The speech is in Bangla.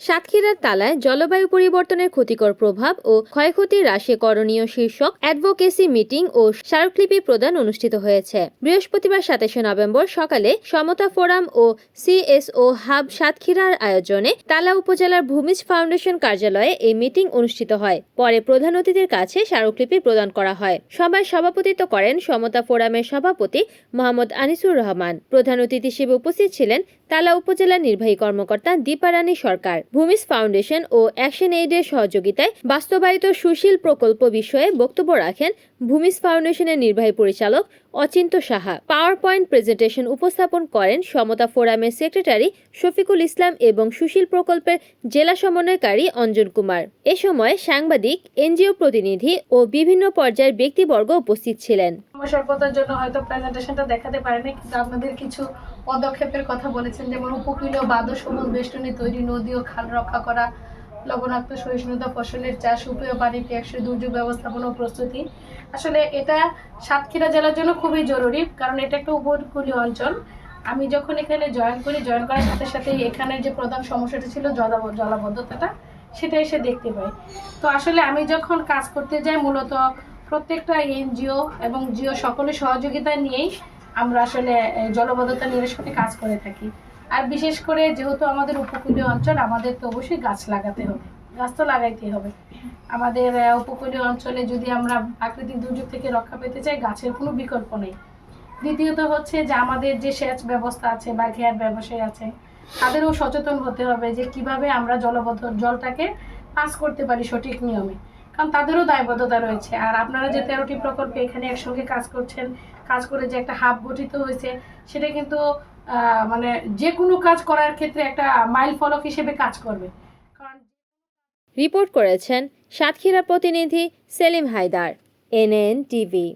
সাতক্ষীরার তালায় জলবায়ু পরিবর্তনের ক্ষতিকর প্রভাব ও ক্ষয়ক্ষতি হ্রাসে করণীয় শীর্ষক অ্যাডভোকেসি মিটিং ও স্মারকলিপি প্রদান অনুষ্ঠিত হয়েছে। বৃহস্পতিবার সাতাশে নভেম্বর সকালে সমতা ফোরাম ও সিএসও হাব সাতক্ষীরার আয়োজনে তালা উপজেলার ভূমিজ ফাউন্ডেশন কার্যালয়ে এই মিটিং অনুষ্ঠিত হয়। পরে প্রধান অতিথির কাছে স্মারকলিপি প্রদান করা হয়। সভায় সভাপতিত্ব করেন সমতা ফোরামের সভাপতি মোহাম্মদ আনিসুর রহমান। প্রধান অতিথি হিসেবে উপস্থিত ছিলেন তালা উপজেলা নির্বাহী কর্মকর্তা দীপারানী সরকার। ভূমিজ ফাউন্ডেশন ও অ্যাকশন এইডের সহযোগিতায় বাস্তবায়িত সুশীল প্রকল্প বিষয়ে বক্তব্য রাখেন ভূমিস ফাউন্ডেশনের নির্বাহী পরিচালক Achinta Saha power point presentation উপস্থাপন করেন সমতা ফোরামের সেক্রেটারি শফিকুল ইসলাম এবং সুশীল প্রকল্পের জেলা সমন্বয়কারী অঞ্জন কুমার। এ সময় সাংবাদিক, এনজিও প্রতিনিধি ও বিভিন্ন পর্যায়ের ব্যক্তিবর্গ উপস্থিত ছিলেন। সভ্যতার জন্য হয়তো প্রেজেন্টেশনটা দেখাতে পারেনি, কিন্তু আপনাদের কিছু পদক্ষেপের কথা বলেছেন, যেমন উপকূলীয় বাদর সমুদ্র বেষ্টনী তৈরি, নদী ও খাল রক্ষা করা লবণাক্ত সহিষ্ণুতা ফসলের চাষ, উপেয় পানি টেকসই দুর্যোগ ব্যবস্থাপনা প্রস্তুতি। আসলে এটা সাতক্ষীরা জেলার জন্য খুবই জরুরি, কারণ এটা একটা উপকূলীয় অঞ্চল। আমি যখন এখানে জয়েন করি, জয়েন করার সাথে সাথে এখানের যে প্রধান সমস্যাটা ছিল জলাব- জলাবদ্ধতাটা, সেটা এসে দেখতে পাই। তো আসলে আমি যখন কাজ করতে যাই, মূলত প্রত্যেকটা এনজিও এবং জিও সকলের সহযোগিতা নিয়েই আমরা আসলে জলবদ্ধতা নিরসনে কাজ করে থাকি। আর বিশেষ করে যেহেতু আমাদের উপকূলীয় অঞ্চল, আমাদের তো অবশ্যই গাছ লাগাতে হবে। গাছ তো লাগাইতে হবে। আমাদের উপকূলীয় অঞ্চলে যদি আমরা প্রাকৃতিক দুর্যোগ থেকে রক্ষা পেতে চাই, গাছের কোনো বিকল্প নেই। দ্বিতীয়ত হচ্ছে যে আমাদের যে সেচ ব্যবস্থা আছে বা ঘেয়ার ব্যবসায়ী আছে, তাদেরও সচেতন হতে হবে যে কীভাবে আমরা জলবদ্ধ জলটাকে পাস করতে পারি সঠিক নিয়মে। কারণ তাদেরও দায়বদ্ধতা রয়েছে। আর আপনারা যে তেরোটি প্রকল্পে এখানে একসঙ্গে কাজ করছেন, কাজ করে যে একটা হাব গঠিত হয়েছে, সেটা কিন্তু মানে যে কোনো কাজ করার ক্ষেত্রে একটা মাইল ফলক হিসেবে কাজ করবে। রিপোর্ট করেছেন সাতক্ষীরা প্রতিনিধি সেলিম হায়দার, এনএন টিভি।